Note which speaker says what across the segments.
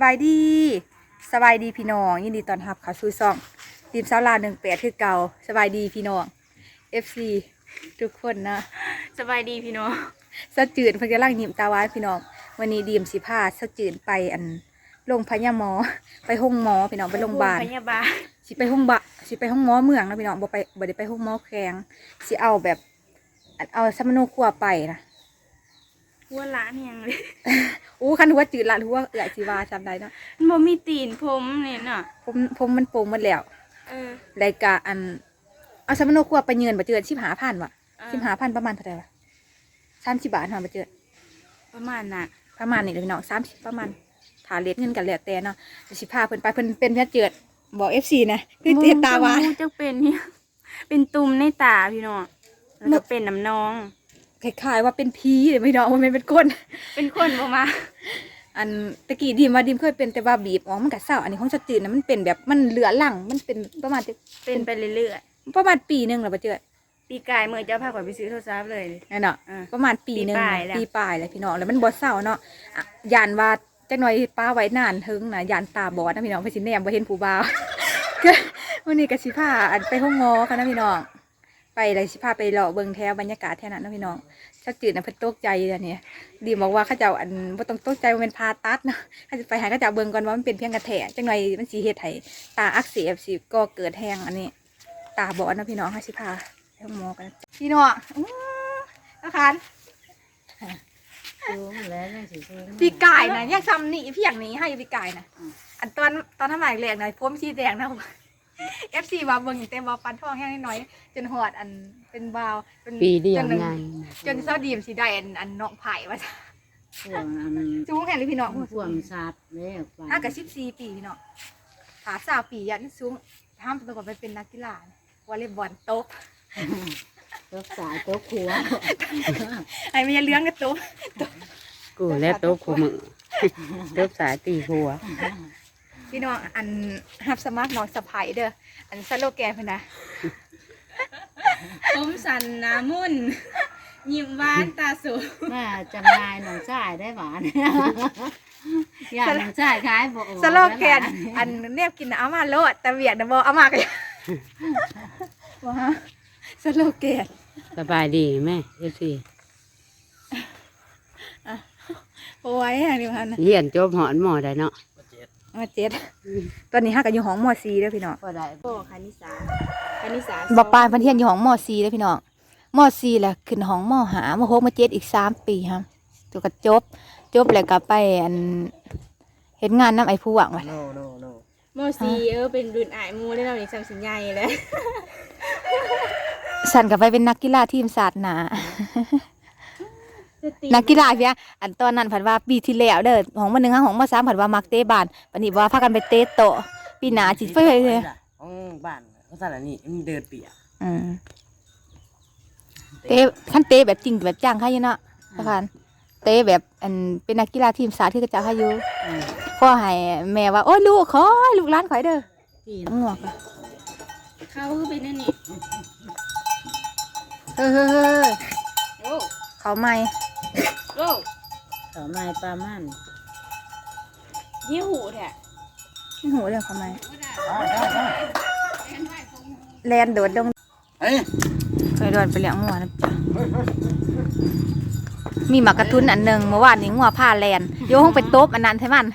Speaker 1: สบายดีสบายดีพี่น้อง ยินดีต้อนรับเข้าสู่ช่องทีมสาวลาวหนึ่งแปดคือเก่าสบายดีพี่น้อง FC ทุกคนนะ
Speaker 2: สบายดีพี่น้อง
Speaker 1: สะจืดเพิ่นกำลังยิ้มตาหวานพี่น้องวันนี้ดีมสิพาสะจืดไปอันโรงพยาหมอ ไปห้องหมอพี่น้องไปโรงพยาบาล
Speaker 2: พยาบาล
Speaker 1: สิไปห้องบะสิไปห้องหมอเมืองนะพี่น้องบ่ไปบ่ได้ไปห้องหมอแขงสิเอาแบบอันเอาสมโนครัวไปนะ
Speaker 2: หัวล้านยังเลย
Speaker 1: อู้คันหัวจืดละหัวเอื้อยสิว่าจำได้เนาะ
Speaker 2: มันบ่มีตีนผมเนี่ยน่ะ
Speaker 1: ผมผมมันโป่งหมดแล้ว
Speaker 2: เออ
Speaker 1: รายการอันเอาสมโนครัวไปเยือนบ่เจอชิบหาพันวะ
Speaker 2: เออ
Speaker 1: ชิบหาพันประมาณเท่าไหร่วะสามสิบบาทเนาะบ่เจอ
Speaker 2: ประมาณน่ะ
Speaker 1: ประมาณนี้เลยพี่น้องสามสิบประมาณถาเลทเงินกันแล้วแต่เนาะจะสิพาเพิ่นไปเพิ่นเป็นเพื่อนเจิดบอกเอฟซีนะคือเจตาหวาน
Speaker 2: มูจะเป็นเนี่ยเป็นตุ่มในตาพี่น้องแล้วก็เป็นน้ำนอง
Speaker 1: คล้ายๆว่าเป็นผีเลยพี่น้องว่ามันเป็นคน
Speaker 2: เป็นคนบ่มา
Speaker 1: อันตะกี้ดีมว่าดีมเคยเป็นแต่ว่าบีบอ๋อมันก็เศร้าอันนี้ของสตินะมันเป็นแบบมันเหลือหลังมันเป็นประมาณจะ
Speaker 2: เป็นไปเรื่อย
Speaker 1: ประมาณปีหนึงแล้วบ่เจอ
Speaker 2: ๆปีกายเมื่อเจ้าพาข่อยไปซื้อโทรศัพท์เลย
Speaker 1: นั่นเนาะ
Speaker 2: อ่า
Speaker 1: ประมาณปีหนึง
Speaker 2: ปีปลายแล้ว
Speaker 1: ปีปลายแล้วพี่น้องแล้วมันบ่เศร้าเนาะอะยานว่าจักหน่อยป้าไว้นานถึงนะยานตาบอดนะพี่น้องไปสิแนมบ่เห็นผู้บ่าวก็วันนี้ก็สิพาอันไปห้องหมอค่ะนะพี่น้อง ไปเลยสิพาไปเลาะเบิ่งแถวบรรยากาศแถวนั้นนะพี่น้องชักจืดนะเพิ่นตกใจอันนี้ดีบอกว่าเขาเจ้าอันบ่ต้องตกใจว่าเป็นพาตัดนะเขาจะไปหาเขาเจ้าเบิ่งก่อนว่ามันเป็นเพียงกระแทกจังหน่อยมันสิเฮ็ดให้ตาอักเสบสิก็เกิดแห้งอันนี้ ตาบอดนะพี่น้องค่ะสิพาไปห้องมอกันพี่น้องอื้อนะคะ
Speaker 3: สูงแล้วยังสิสูง
Speaker 1: พี่กายนะยังซ้ำนี่เพียงนี้ให้พี่กายนะอันตอนตอนทำหมากแรกหน่อยผมสีแดงนะ FC ว่าเบิ่งเต็มว่าปันทองแห้งน้อยๆจนหอดอันเป็นบาวจน
Speaker 3: ปีเดียว
Speaker 1: จนหนึ่ง
Speaker 3: ไง
Speaker 1: จนเศร้าดีมสีได้อันอันน้องไผ่ว่า
Speaker 3: พวกอัน
Speaker 1: จูงแห่งเลยพี่น้อง
Speaker 3: พวกสัตว์แล้วไป
Speaker 1: อะกับสิบสี่ปีพี่น้องขาสาวปียันสูงห้ามตัวก่อนไปเป็นนักกีฬาวอลเลย์บอลโต๊ะ
Speaker 3: ตกสายตกขัว
Speaker 1: ไอ้ไม่ยาเลี้ยงกับโต๊ะ
Speaker 4: กูและโต๊ะกูมือเติบสายตีหัว
Speaker 1: พี่น้องอันฮับสมัครน้องสะพายเด้ออันสโลแกนเพิ่นนะ
Speaker 2: ผมสันหน้ามุ่นยิ้มหวานตาสูง
Speaker 3: แม่จำนายหนองชายได้หวานอยากหนองชายขายบ่
Speaker 1: สโลแกนอันเนียบกินน่ะเอามาโลดแต่เวียดนะบ่เอามาก็ว้าสโลแกน
Speaker 4: สบายดีแม่เอฟซี
Speaker 1: โอ้ยอันนี้พันนะ
Speaker 4: เรียนจบหอนหมอได้เนาะ
Speaker 1: มาเจ็ดตอนนี้ห้ากันอยู่ห้องมอซีเด้อพี่น้อง
Speaker 3: ก็ได้
Speaker 2: โอ้คณิสาคณิสา
Speaker 1: บอกปานเพันเทียนอยู่ห้องมอซีเด้อพี่น้องมอซีแหละขึ้นห้องมอหามาหกมาเจ็ดอีกสามปีครับตัวก็จบ จบแล้วก็ไปอันเห็นงานน้ำไอ้ผู้หวังว่ะ
Speaker 5: no no no
Speaker 2: มซีเออเป็นรุ่นอายหมูได้แล้วนี่ซ้ำสิใหญ่แล้ว
Speaker 1: สันกับไปเป็นนักกีฬาทีมศาสตร์หนา
Speaker 2: จะตี
Speaker 1: นักกีฬาเพียอันตอนนั้นผัดว่าปีที่แล้วเด้อของมาหนึ่งห้าของมาสามผัดว่ามักเตะบานปานนี้ว่าพากันไปเตะโตะปีหนาจิตเฟ้ยเลย
Speaker 5: ของบ้านเขาสั่นอันนี้มันเดินเปียก
Speaker 1: อืมเตะขั้นเตะแบบจริงแบบจ้างเขาอยู่เนาะประธานเตะแบบอันเป็นนักกีฬาทีมศาสตร์ที่กระจายเขาอยู่พ่อให้แม่ว่าโอ้ยลูกขอให้ลูกหล้านขอยเด้อ
Speaker 3: ที่
Speaker 1: น้ำงอกอะ
Speaker 2: เขาคือเป็นนั่นนี่
Speaker 1: เฮ้ยเฮ้ยเฮ้ย
Speaker 2: โอ้
Speaker 1: เขาไม่
Speaker 2: โอ้
Speaker 3: ต่อไม้ปลามัน
Speaker 2: ยี่หูแท้
Speaker 1: ไม่หูเรื่องเขาไม่แลนโดดดง
Speaker 5: เฮ้ย
Speaker 1: เคยโดนไปเลี้ยงงัวนะจ๊ะมีหมากกระทุนอันหนึ่งเมื่อวานนี้งัวผ้าแลนโยห้องไปโต๊บอันนั้นใช่มัน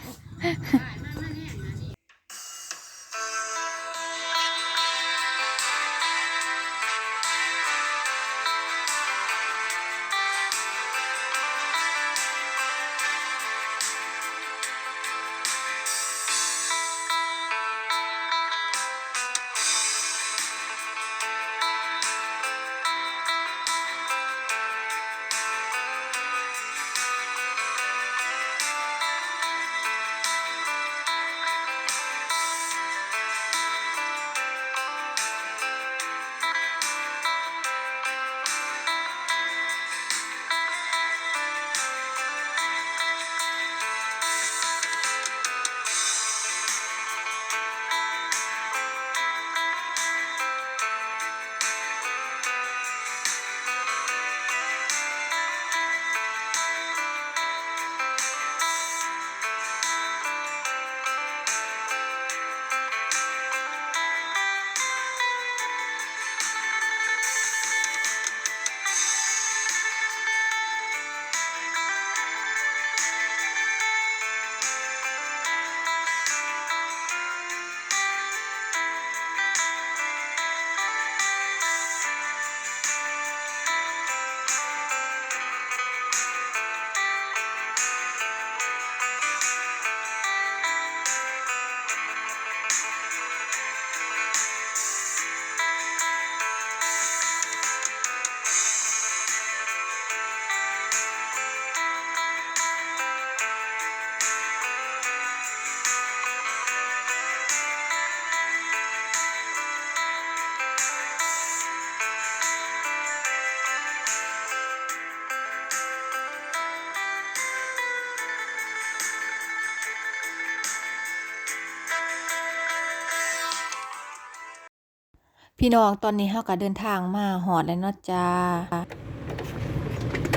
Speaker 1: พี่น้องตอนนี้เฮาก็เดินทางมาหอดแล้วเนาะจ้า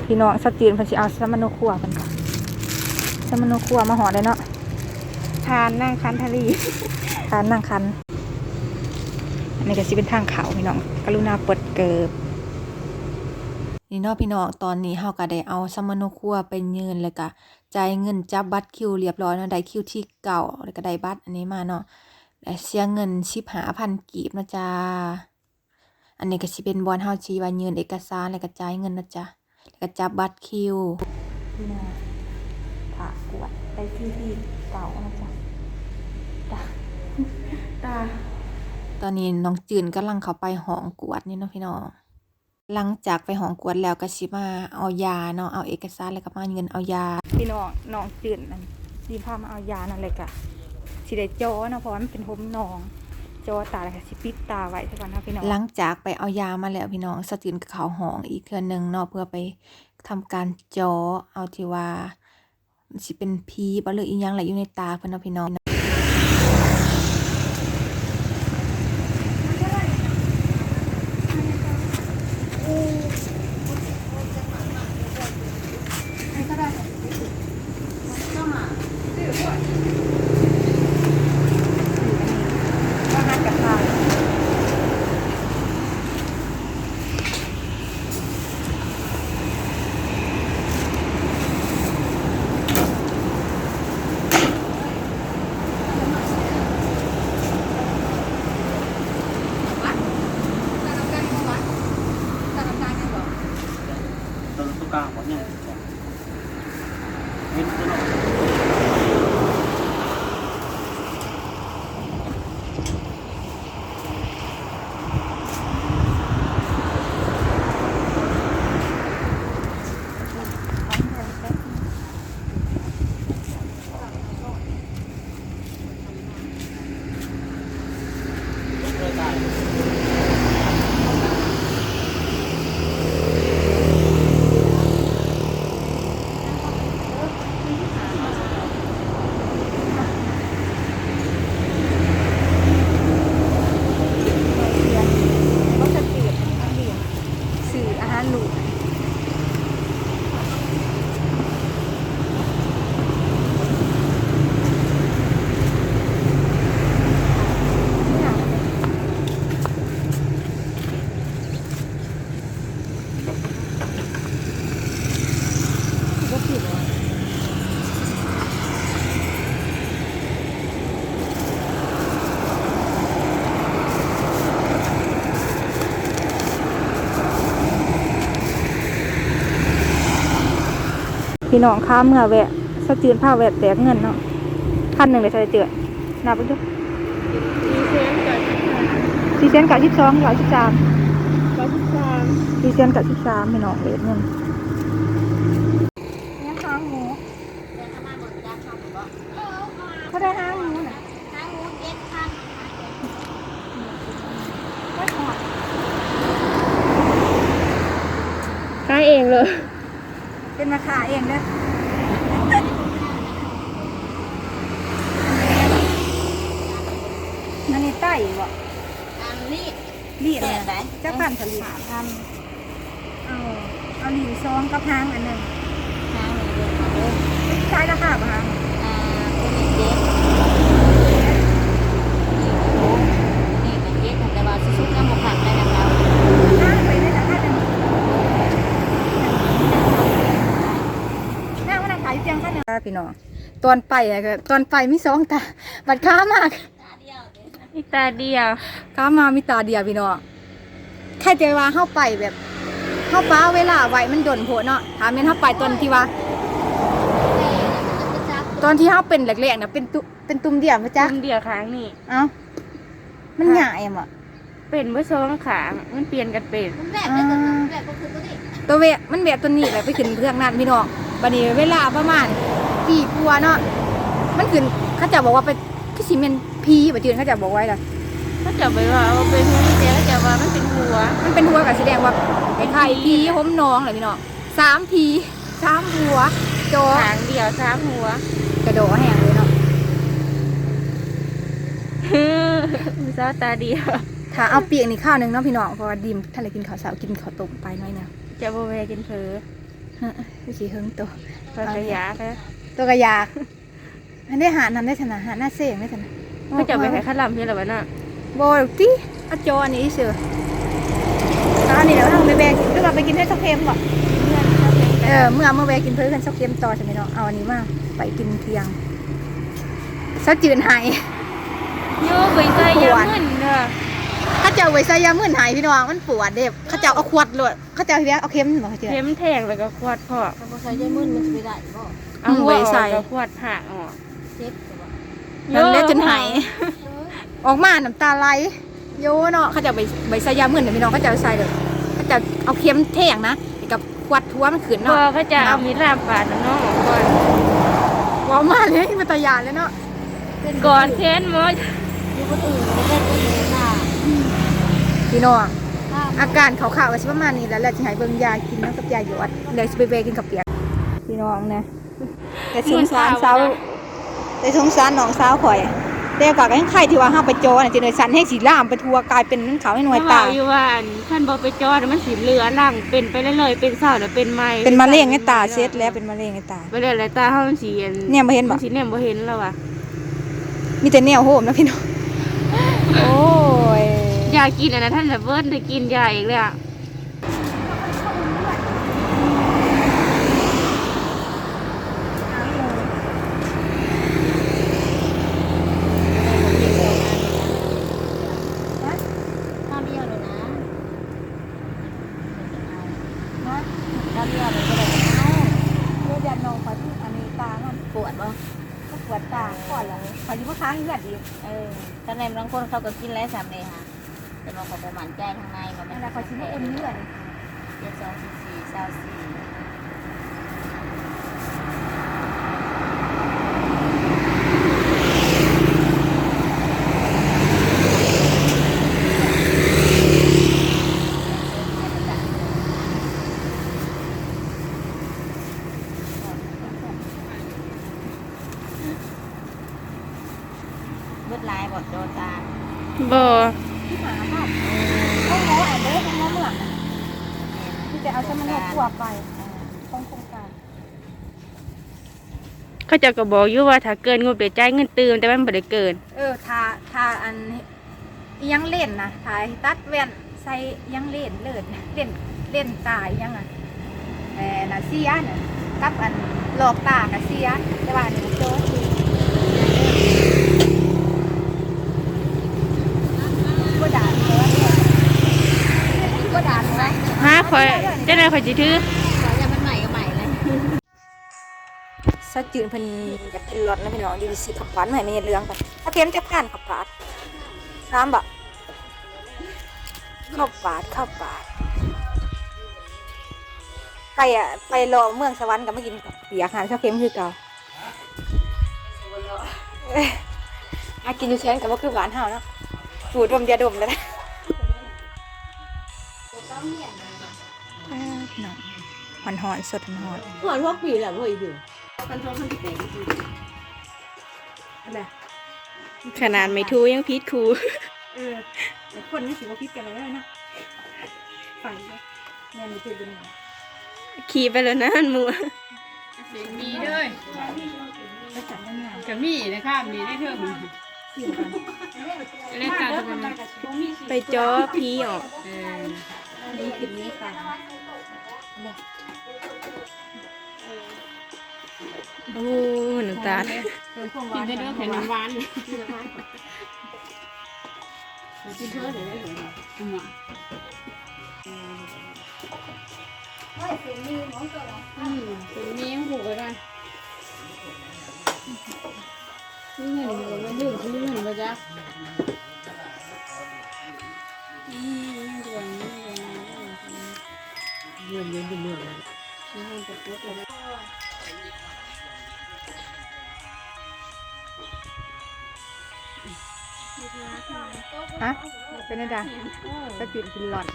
Speaker 1: พี่น้องสตีนเพิ่นสิเอาสมโนครัวเพิ่นค่ะสมโนครัวมาหอดเลยเนาะ
Speaker 2: ทานนั่งคันทลี
Speaker 1: ทานนั่งคันอันนี้ก็สิเป็นทางเขาพี่น้องกรุณาเปิดเกิบนี่เนาะพี่น้องตอนนี้เฮาก็ได้เอาสมโนครัวไปยืนแล้วก็จ่ายเงินจับบัตรคิวเรียบร้อยเนาะได้คิวที่เก่าแล้วก็ได้บัตรอันนี้มาเนาะ และเสียเงิน15,000กีบเนาะจ้าอันนี้ก็สิเป็นบอลเฮาชีว่ายืนเอกสารแล้วก็จ่ายเงินนะจ๊ะ แล้วก็จับบัตรคิวพี่น้องผ่ากวดได้คิวที่เก่านะจ๊ะตาตาตอนนี้น้องจืนกำลังเข้าไปห้องกวดนี่เนาะพี่น้อง หลังจากไปห้องกวดแล้วก็สิมาเอายาเนาะ เอาเอกสารแล้วก็มาเงินเอายา พี่น้องน้องจืนนั่นสิพามาเอายานั่นเลยกะ สิได้จอเนาะเพราะว่ามันเป็นห่มนองจอตาแล้วก็สิปิดตาไว้ซะก่อนนะพี่น้องหลังจากไปเอายามาแล้วพี่น้องสตินก็เขาห้องอีกเทื่อหนึงเนาะเพื่อไปทำการจอเอาที่ว่าสิเป็นพีบ่หรืออีหยังไหละอยู่ในตาเพิ่นเนาะพี่น้อง อาหารกับข้าว
Speaker 6: ต้น ตุกกลางบ่เนี่ยเห็นตัวเนาะ
Speaker 1: รสจืดอันนี้สื่ออาหารหลูกก็ผิดว่ะ พี่น้องค้าเมื่อแวะสะจืนผ้าแวะแตกเงินเนาะพันหนึ่งเลยใส่เจือนับไปดูสี่เซนกับสิบสองร้อยสิบสามสี่เซนกับสิบสามพี่น้องเลทเงินเนี่ยหางหมูเขาได้หางหมูน่ะไม่หอด
Speaker 2: ขายเองเลย
Speaker 1: เป็นราคาเองเด้อนั่นนี่ไต้บ่
Speaker 3: อันนี้
Speaker 1: ลีด
Speaker 3: แปดไหน
Speaker 1: เจ้าพันสลีดพันเอาเอาหลีซองกับหางอันหนึ่ง
Speaker 3: ทางนี้เดินมาเด้อ
Speaker 1: ใช้ราคาป่ะคะ
Speaker 3: อ่าตัวนี้เด็กนี่เป็นเด็กแต่ว่าสุดๆน้ำหมกผักได้นะครับ
Speaker 1: ห้างไปได้ราคาหนึ่งห้างมันขายอยู่เพียงแค่หนึ่งพี่น้องตอนไปอะก็ตอนไปมีสองตาบัดค้ามาก
Speaker 2: อีตาเดียว
Speaker 1: ค้ามามีตาเดียวพี่น้อง แค่ใจว่าเข้าไปแบบเข้าป้าเวลาไว้มันดนโผเนาะถามเมนเข้าไปตอนที่ว่า ตอนที่เข้าเป็นแรกๆนะเป็นตุเป็นตุ่มเดียวมาจ้ะ
Speaker 2: ตุ้มเดียวครั้งนี่
Speaker 1: เอ้ามันใหญ่อะมั้
Speaker 2: เป็นเมื่อสองขางมันเปลี่ยนกันเป็น
Speaker 3: มันแบบได้ตัวนั้นแบบก็คือตัวนี้
Speaker 1: ตัวเวะมันแบบตัวนี้แหละไปขึ้นเครื่องนั้นพี่น้องบัดนี้เวลาประมาณปีกว่าเนาะมันขึ้นเขาจะบอกว่าเป็นคือสิเมนพีบัดจืนเขาจะบอกไว้ล่ะ
Speaker 2: เขาจะไปว่าเอาเป็นหัวเดียวเขาจะว่ามันเป็นหัว
Speaker 1: มันเป็นหัวกับแสดงว่าไอ้ไข่พีห้มน้องเลยพี่น้องสามพีสามหัวโจ
Speaker 2: ขางเดียวสามหัว
Speaker 1: กระโดดแห้งเลยเนาะ
Speaker 2: มือเศร้าตาเดียว
Speaker 1: ถถ้าเอาเปียกนี่ข้าวหนึงเนาะพี่น้องเพราะว่าดิมท่านเลยกินข้าวเช้ากินข้าวต้มไปหน้อยหนึง
Speaker 2: จะบ่แวะกินเผลอ
Speaker 1: ฮะสิเฮิงตัว
Speaker 2: เพราะขยะก็
Speaker 1: ตัวกระยากอันได้หานั้นได้ชนะหาหน้าเสียงได้ชนะ
Speaker 2: เขาจะไปให้คัดลำที่ละวะน่ะ
Speaker 1: โบดอกติเอาจออันนี้เสือแล้วอันนี้เดี๋ยวเราไปแบกหรือว่าไปกินให้ซอกเค็มบ่เออเมื่อเมื่อแบกกินเพื่อกันซอกเค็มต่อใช่ไหมเนาะเอาอันนี้มาไปกินเที่ยงซะจืนหาย
Speaker 2: โยไปใส่ยามึนเด้อ
Speaker 1: เขาเจ้าไว้ใส่ยามื่นหายพี่น้องมันปวดเด็บเขาเจ้าเอาขวดโลดเขาเจ้าเรียกเอาเค็มบ่เขาเจ้า
Speaker 2: เข็มแทงแล้วก็ควดพ่อ
Speaker 3: ถ้าบ่ใส่ยามึนมันสิไปได้บ่
Speaker 2: เอา
Speaker 1: อืม
Speaker 2: ไว้
Speaker 1: ไว้ใส่
Speaker 2: ใส่ก็ควดหักออก
Speaker 3: เจ็บแต่ว่า
Speaker 1: นั่นแหละจนหาย ออกมาน้ำตาไหลโยเนาะเขาจะไปใบใส่ยามื่นเดี๋ยวพี่น้องเขาจะเอาใส่เลยเขาจะเอาเค็มแทงนะกับขวดทัวมันขืน
Speaker 2: พ่อ
Speaker 1: เนาะ
Speaker 2: เขาจะเอามีดลาบปาดน้องออกก่อน
Speaker 1: ว้าวมาเลยมันตายานเลยเนาะ
Speaker 2: ก่อนเค้นหมด
Speaker 3: อยู่คนอื่นมันได้คนอื่นน่ะ
Speaker 1: พี่น้อง
Speaker 3: ถ้า
Speaker 1: อาการขาวๆก็สิประมาณนี้แล้วแหละจะให้เบิ่งยากินเนาะกับยาหยอดเดี๋ยวสิไปเบกินกับเปียกพี่น้องนะแต่สงสารสาวแต่สงสารน้องสาวข่อย แต่ก็ยังไข่ที่ว่าห้าไปจอน่ะจะเนยสันให้สีล่ามไปทัวกลายเป็นขาวให้หน่วย
Speaker 2: เขา
Speaker 1: ตา
Speaker 2: บอกอยู่ว่าอันท่านบอกไปจอดมันสีเหลือหลังเป็นไปเรื่อยๆเป็นเศร้าแล้วเป็นไม้
Speaker 1: เป็นมะเร็งในตาเช็ดแล้วเป็นมะเร็งในตา
Speaker 2: ไปเรื่อยๆตาเขามันสีอัน
Speaker 1: เนี่ยบ่เห็นบ่
Speaker 2: มัสีเนี่ยบ่เห็นแล้วว่ะ
Speaker 1: มีแต่แนวโหมนะพี่น้องโอ้ย
Speaker 2: ยากินอันนั้นท่านจะเบิ้ลได้กินยาอีกเลยอะ
Speaker 3: ข้าวเดียวเลยนะข้าวเดียวเลยก็ได้เอา
Speaker 1: เลือดยาน้องขอที่อันนี้ตามัน
Speaker 3: ปวดบ่
Speaker 1: ก็ปวดตาก่อนแล้วขออยู่ว่าค้างเลือดอีก
Speaker 3: เออถ้า ในบางคนเขาก็กินแล้วสามเลยค่ะแต่มันก็ประมาณใจข้างในมัน
Speaker 1: นั่นแหละขอชิ้นว่าอุ่นเลือด
Speaker 3: เจ็ดสองสี่สี่เศร้าสี่ เบิดลายบอดโดตา
Speaker 2: บ่
Speaker 1: ที่หาภาพห้องหมออ่านเด้อห้องหมอเมื่อหลังที่จะเอาสมนทั่วไปต้องโครงการ
Speaker 2: เขาเจะก็บอกอยู่ว่าถ้าเกินงบเดี๋ยวจ่ายเงินตื่มแต่ว่ามันบ่ได้เกิน
Speaker 1: เออทาทาอันอิหยังเล่นนะทายตัดแว่นใส่อิหยังเล่นเลิศเล่นเล่นตาอิหยังอะเออน่ะเสียน่ะกับอันหลอกตากับเสียแต่ว่าอันนี้โจ้คือก็ด่าเนาะก็ด่าเนาะ
Speaker 2: ฮะคอยเจ้าหน้าคอยจิถือ
Speaker 1: สะจืนเพิ่นอยากกินรสนะพี่น้องอยู่สิขับหวานใหม่ไม่เห็นเรื่องกันถ้าเพียมจะผ่านขับปาดน้ำบะข้าวปาดข้าวปาดไปอะไปรอเมืองสวรรค์กับมากินกับเปียกอาหารข้าวเค็มคือเก่าเอ้ยอากินอยู่เชนกับว่าคือหวานเฮาเนาะสูดดมยาดมแล้วนะเอ้ยพี่น้องหอนหอนๆสดหอนๆ
Speaker 3: หัวทุกปีแหละพ่ออี ดู
Speaker 2: ขนาดไม่ทูยังพิษครู
Speaker 1: เออแต่คนนี่ถือว่าพิษกันเลยนะฝันเลยแม่นี่คือเป็นไง
Speaker 2: ขี่ไปแล้วนะหมู
Speaker 6: มีเด้ย
Speaker 1: ไปจับได้ไง
Speaker 6: ก็มีนะครับมีได้เท่ามี
Speaker 1: สี่กัน
Speaker 6: เล่นตาตัวนั้น
Speaker 2: ไปจอพีออก
Speaker 6: เออ
Speaker 1: นี่คลิปนี้ค่ะ
Speaker 2: โอ้น้ำตาล
Speaker 6: กินได้ด้วยแผ่นน้ำหวานกินเท่าไหร่ได้เลยอืมอืมเป็นมีมผูกไว้กันนี่เห็นอยู่มันดื่มคือเห็นปะจ๊ะอืมด่วนนี่ด่วน
Speaker 5: เงินเย็นเป็นเมือง
Speaker 6: นี่มันจะปวดเลย
Speaker 1: ฮะเป็นอะไรก็กินกินหล่อน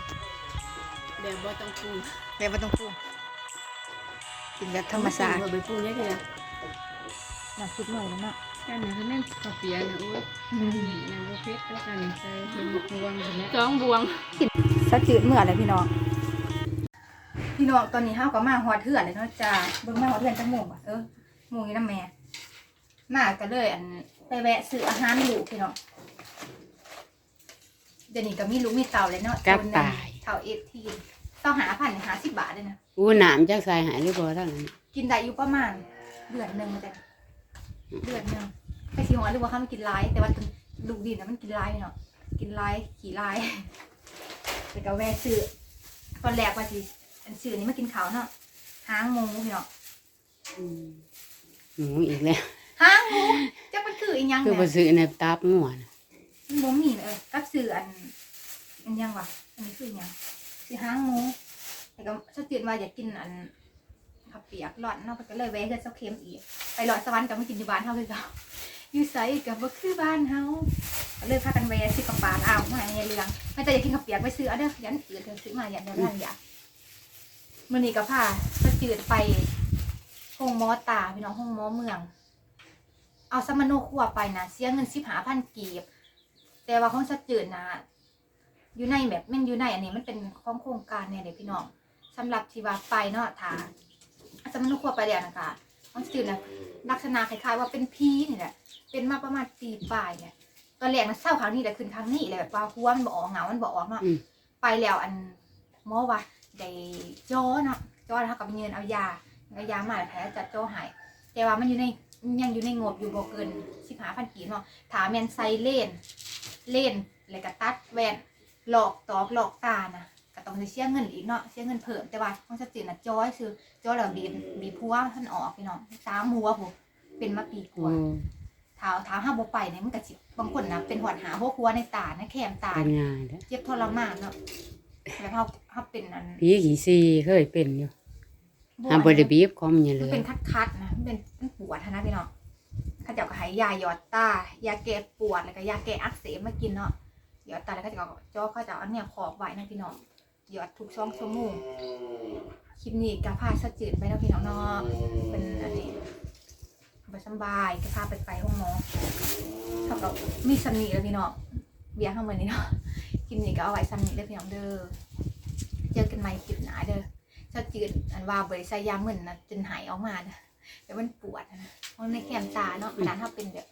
Speaker 6: แบบบ่ต้องปรุง
Speaker 1: แบบไม่ต้องปรุงกินแบบธรรมชาติ
Speaker 6: ไปปรุงยังไง
Speaker 1: น่าคิดหน่อยแล้วเนาะ
Speaker 6: อกันนะถ้าแม่นข้าวเปียกนะโอ้ยนางโบเพชรแล้วกันใส่เป็นพวงใช่ไหม
Speaker 2: สองบวง
Speaker 1: สะจืดเมื่อไรพี่น้องพี่น้องตอนนี้เฮาก็มาฮอดเทือนเลยเนาะจ้าเบิ่งมาฮอดเทือนจังโมงบ่เออโมงนี้นำแม่มาก็เลยอันไปแวะซื้ออาหารลูกพี่น้อง เดี๋ยวนี้ก็มีลูกมีเต่าเลยเนาะ
Speaker 4: กระ
Speaker 1: ตัวหนึ่ง
Speaker 4: ต่าย
Speaker 1: เต่าเอทีเต่าหาพันหาสิบบาทเลยนะ
Speaker 4: อู้หนามจักใส่หายหรือบ่ทั้งนั้น
Speaker 1: กินได้อยู่ประมาณเดือนหนึ่งแต่เดือนหนึ่งไอ้สีหัวหรือว่าเขาไม่กินร้ายแต่ว่าลูกดินนะมันกินร้ายเนาะกินร้ายขี่ร้ายแต่ก็แวะซื้อตอนแรกว่าสิอันซื้อนี้มากินขาวเนาะหางหมูพี่เนาะ
Speaker 4: อืมหมูอีกแล้ว
Speaker 1: หางหมูจะมันคืออีหยัง
Speaker 4: คือ
Speaker 1: เนี่ย
Speaker 4: บ่ซื้อในตับงัวน่ะ
Speaker 1: มันบ่มีเลยกับซื้ออันอันยังวะอันนี้คืออีหยังซื้อห้างหมูแต่ก็ถ้าตื่นมาอยากกินอันขับเปียกหลอดเนาะก็เลยแวะเฮือนเซาเค็มอีกไปหลอดสวรรค์กับมากินอยู่บ้านเฮาคือเก่าอยู่ไสกับบ่คือบ้านเฮาเลยพากันแวะซื้อกับปลาอ้าวมาให้เรื่องไม่แต่อยากกินข้าวเปียกไปซื้อเอาเด้อยันอื่นเธอซื้อมาอย่างเดียวนั่นอยากมื้อนี้ก็พาสะจืดไปห้องมอตาพี่น้องห้องมอเมือง เอาสมโนครัวไปนะเสียเงิน15,000กีบ แต่ว่าของสะจืดนะอยู่ในแบบแม่นอยู่ในอันนี้มันเป็นของโครงการเนี่ยเด็กพี่น้องสำหรับที่ว่าไปเนาะถ้าสมโนครัวไปแล้วนะคะของสะจืดนะลักษณะคล้ายๆว่าเป็นพีนี่แหละเป็นมาประมาณปีปลายเนี่ยตอนแรกมันเศร้าครั้งนี้แต่ขึ้นครั้งนี้เลยแบบว่าหัวมันบออกเหงา มันบออกเนาะ
Speaker 4: อืม
Speaker 1: ไปแล้วอันหมอว่าได้จ้อเนาะจ้อแล้วเขากับเงินเอายาเอายามาแล้วแผลจัดจ้อหายแต่ว่ามันอยู่ในยังอยู่ในงบอยู่บ่เกินสิบห้าพันกีบเนาะถามแมนไซเล่น เล่นแล้วก็ตัดแว่นหลอกตอกหลอกตานะก็ต้องได้เสียเงินอีกเนาะเสียเงินเพิ่มแต่ว่าต้องชัดเจนนะจ้อยซื้อจ้อแล้วบีบบีบพัวท่านออกพี่น้องสามหัวผมเป็นมาปีก
Speaker 4: โอ้
Speaker 1: ว่าถามถามห้าบ่ไปเนี่ยมันก็สิบางคนนะเป็นหอดหาหัวคัวในตาในแคมตา
Speaker 4: เป็นง่ายเด้อ
Speaker 1: เจ็บทรมานเนาะแล้วเขาเขาเป็นอัน
Speaker 4: ผีขี้ซีเคยเป็นอยู่หาบ่ได้บีบคอมอย่า
Speaker 1: มั
Speaker 4: เล
Speaker 1: น
Speaker 4: ย
Speaker 1: เป็นคัดๆนะมันเป็นมันปวดนะพี่น้อง เขาจะเอาให้ยาหยอดตายาแก้ปวดแล้วก็ยาแก้อักเสบมากินเนาะหยอดตาแล้วก็จะเอาจ้อเขาจะเอาอันเนี้ยขอบไว้นะพี่น้องหยอดทุกช่องชั่วโมงคลิปนี้ก็พาสะจืดไปแล้วพี่น้องเนาะเป็นอันนี้ไปสบายก็พาไปไปห้องหมอเท่ากับมีสำนีแล้วพี่น้องเบียร์ข้างบนนี้เนาะคลิปนี้ก็เอาไว้สำนีเด้อพี่น้องเด้อเจอกันใหม่คลิปหน้าเด้อสะจืดอันว่าบริษยาเหมือนนะจนหายออกมานะ แต่มันปวดนะเพราะในแคมตาเนาะขนาดถ้าเป็นแบบ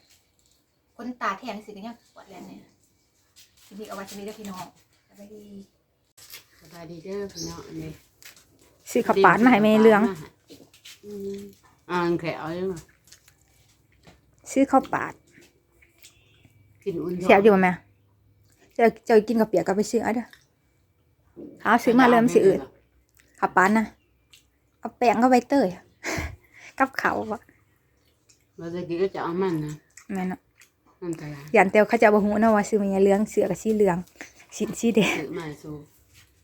Speaker 1: คนตาแทนสิก็ยังปวดแล้วเนี่ยทีนี้เอาไว้ทีนี้เด้อพี่น้องสบายดี
Speaker 4: สบายดีเด้อพี่น้องนี่
Speaker 1: ซื้อข้าวปานมาให้แม่เลือง
Speaker 4: อืมอ่านแขวยัง
Speaker 1: ซื้อข้าวปาด
Speaker 4: กินอุ่น
Speaker 1: เสียบอยู่ไหมจะจะกินกับเปียกก็ไปซื้อเอาเด้อหาซื้อมาเริ่มนสิอื่นข้าวปานนะเอาแป้งก็ใบเตย กับเขาวอะ
Speaker 4: เราจะกินก็จะเอามันนะ
Speaker 1: แม่นเนาะ
Speaker 4: มันตราย
Speaker 1: ยันเตียวเขาจะบ่ฮู้เนาะว่าซื้อมาเหลืองเสือกับสีเหลืองสินสีแดง
Speaker 4: ซื้อมาสู้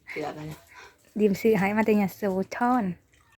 Speaker 4: เสือกัน
Speaker 1: ดิมซื้อให้มาแต่ยาโซทอน